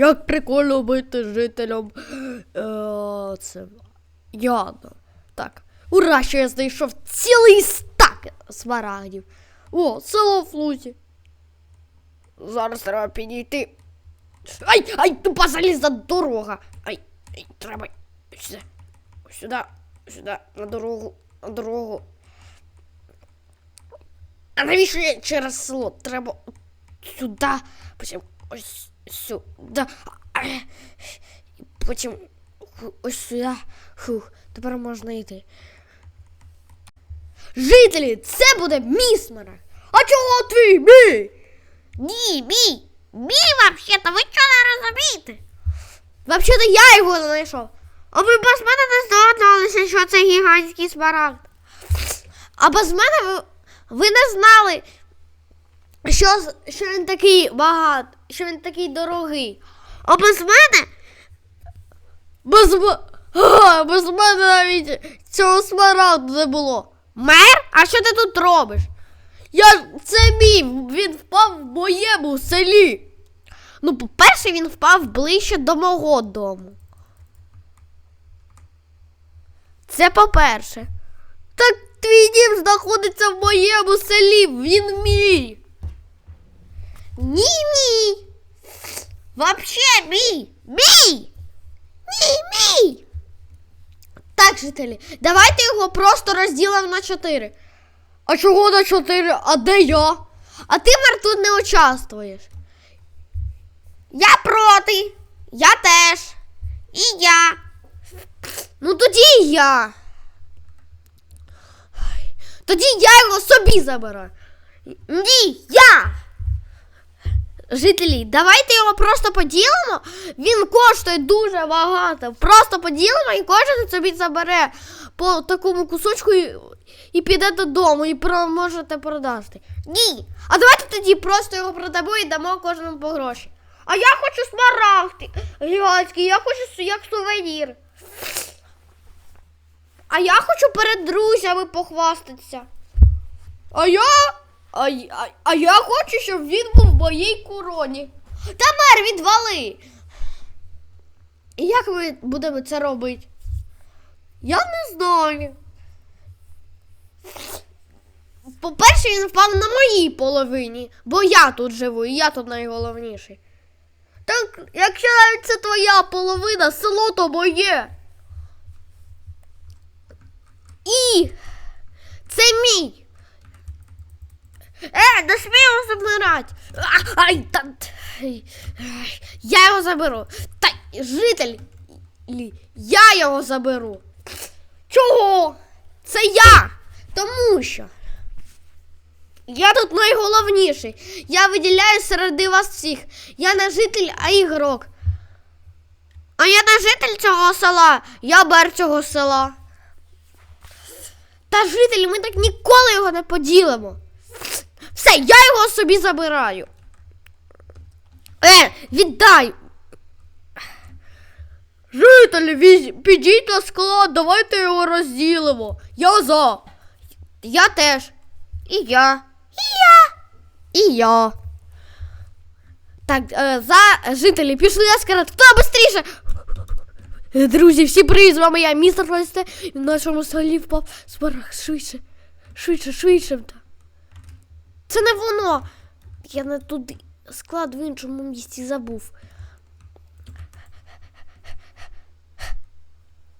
як прикольно бути жителем. Е, це Яна. Так. Ура, що я знайшов цілий стак смарагдів. О, село Флузі. Зараз треба підійти. Ай, ай, тупа залізна дорога. Ай, ай, треба сюди. Сюди, сюди, на дорогу, на дорогу. А навіщо я через село? Треба сюди, потім ось сюди. і Потім ось сюди. Фух, тепер можна йти. Жителі, це буде мій смарагд. А чого твій мій? Ні, мій. Мій вообще-то, ви чого не розумієте? Взагалі-то я його знайшов. А ви без мене не здогадалися, що це гігантський смарагд. А без мене ви, ви не знали, що, що він такий багатий, що він такий дорогий. А без мене Без, а, без мене навіть цього смарагду не було. мер? А що ти тут робиш? Я це мій, він впав в моєму селі. Ну, по-перше, він впав ближче до мого дому. Це по-перше. Так твій дім знаходиться в моєму селі, він мій. Ні, мій. Вообще мій. Мій. Мій, мій. Так, жителі, давайте його просто розділимо на чотири. А чого на чотири? А де я? А ти тут не участвуєш. Я проти. Я теж. І я. Ну тоді я. Тоді я його собі забираю. Ні, я. Жителі, давайте його просто поділимо. Він коштує дуже багато. Просто поділимо і кожен собі забере по такому кусочку і, і піде додому, і про, можете продати. Ні. А давайте тоді просто його продамо і дамо кожному по гроші. А я хочу смарагди гігантський, я хочу як сувенір. А я хочу перед друзями похвастатися. А я. А, а, а я хочу, щоб він був в моїй короні. Та мер, відвали. І як ми будемо це робити? Я не знаю. По-перше, він впав на моїй половині, бо я тут живу, і я тут найголовніший. Так, якщо навіть це твоя половина, село то моє. І це мій. Е, не смій його забирати. Ай, та, ай, ай, я його заберу. Та житель, я його заберу. Чого? Це я. Тому що. Я тут найголовніший. Я виділяю серед вас всіх. Я не житель, а ігрок. А я не житель цього села. Я бер цього села. Та жителі, ми так ніколи його не поділимо. Все, я його собі забираю. Е, віддай. Жителі, візь, підіть на склад, давайте його розділимо. Я за. Я теж. І я. І я. І я. Так, е, за жителі, пішли на склад. Хто швидше? Друзі, всі привіт, з вами я, містер Фалісте, і в нашому селі впав смарагд швидше, швидше, швидше. Це не воно. Я не туди склад в іншому місці забув.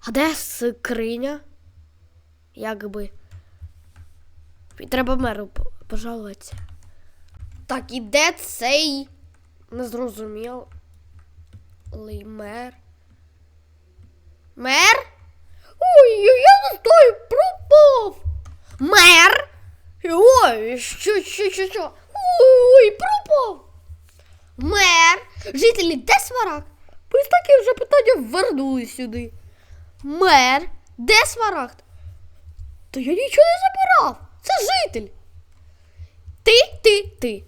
А де скриня? Якби. Треба меру пожалуватися. Так, і де цей незрозумілий мер? Мер? Ой, я не знаю, пропав. Мер? Що, що, що, що? Ой, пропав. Мер. Жителі, де сварак? Ви з таким же питанням вернули сюди. Мер, де смарагд? Та я нічого не забирав. Це житель. Ти, ти, ти.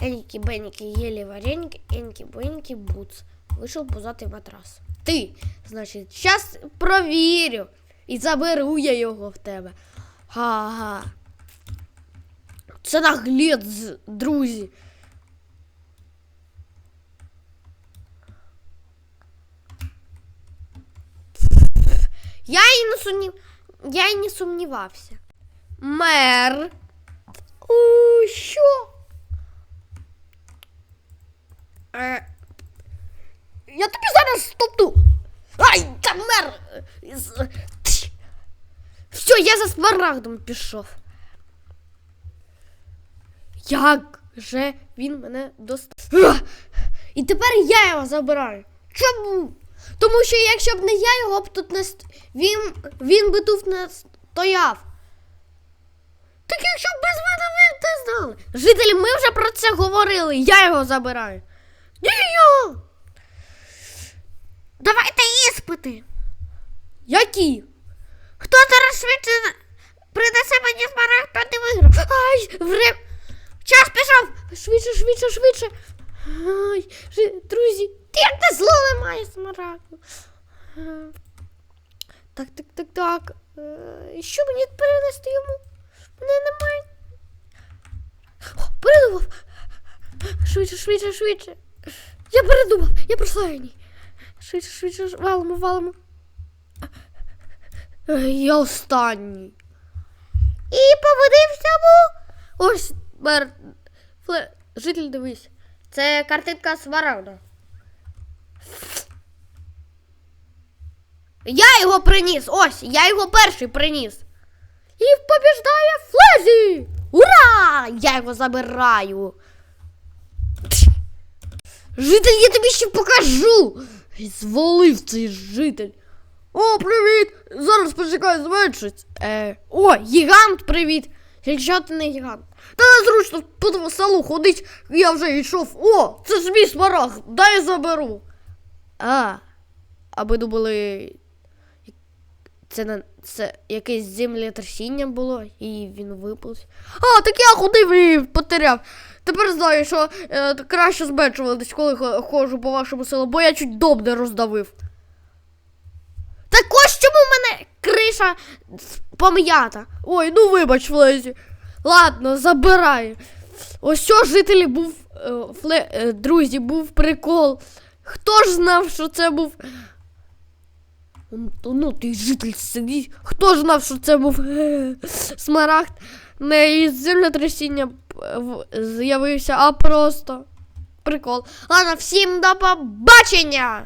Енькі бенькі єлі вареньки, енькі бенькі буц. Вийшов пузатий матрас. Ти, значить, зараз провірю і заберу я його в тебе. Га-га. Це наглець, друзі. Я і не сумнів... Я і не сумнівався. Мер. У, що? Е... Я тобі зараз стопну. Ай, та мер. Все, я за смарагдом пішов. Як же він мене достав? І тепер я його забираю. Чому? Тому що якщо б не я, його б тут не ст... він, він би тут не стояв. Так якщо б без мене ви не знали. Жителі, ми вже про це говорили. Я його забираю. Ні, я. Давайте іспити. Які? Хто зараз швидше принесе мені смарагд, то не виграв. Ай, вре... Швидше, швидше, швидше. Ай, друзі, як те зло немає смарагду. Е, Так, так, так, так. Е, Що мені перенести йому? Мене немає. О, передумав. Швидше, швидше, швидше. Я передумав, я прославлений. Швидше, швидше, валимо, валимо. Е, Я останній. І побудив всьому. Ось мер. Фле... Житель, дивись. Це картинка Смарагда. Я його приніс. Ось, я його перший приніс. І побіждає Флезі! Ура! Я його забираю. Житель, я тобі ще покажу. Звалив цей житель. О, привіт! Зараз почекай, зменшить. Е, о, гігант, привіт! Не гігант. Та незручно по селу ходить, я вже йшов. О, це ж мій смарагд, дай заберу. А, а ви думали, це, це якесь землетрясіння було, і він випав. А, так я ходив і потеряв. Тепер знаю, що е, краще зменшуватись, коли ходжу по вашому селу, бо я чуть дом не роздавив. Так ось чому мене криша пом'ята. Ой, ну вибач, Флезі. Ладно, забирай. Ось що жителі був. е, Фле, е, друзі, був прикол. Хто ж знав, що це був. Ну, ти житель сидить. Хто ж знав, що це був е, смарагд? Не із землетрясіння з'явився, а просто прикол. Ладно, всім до побачення!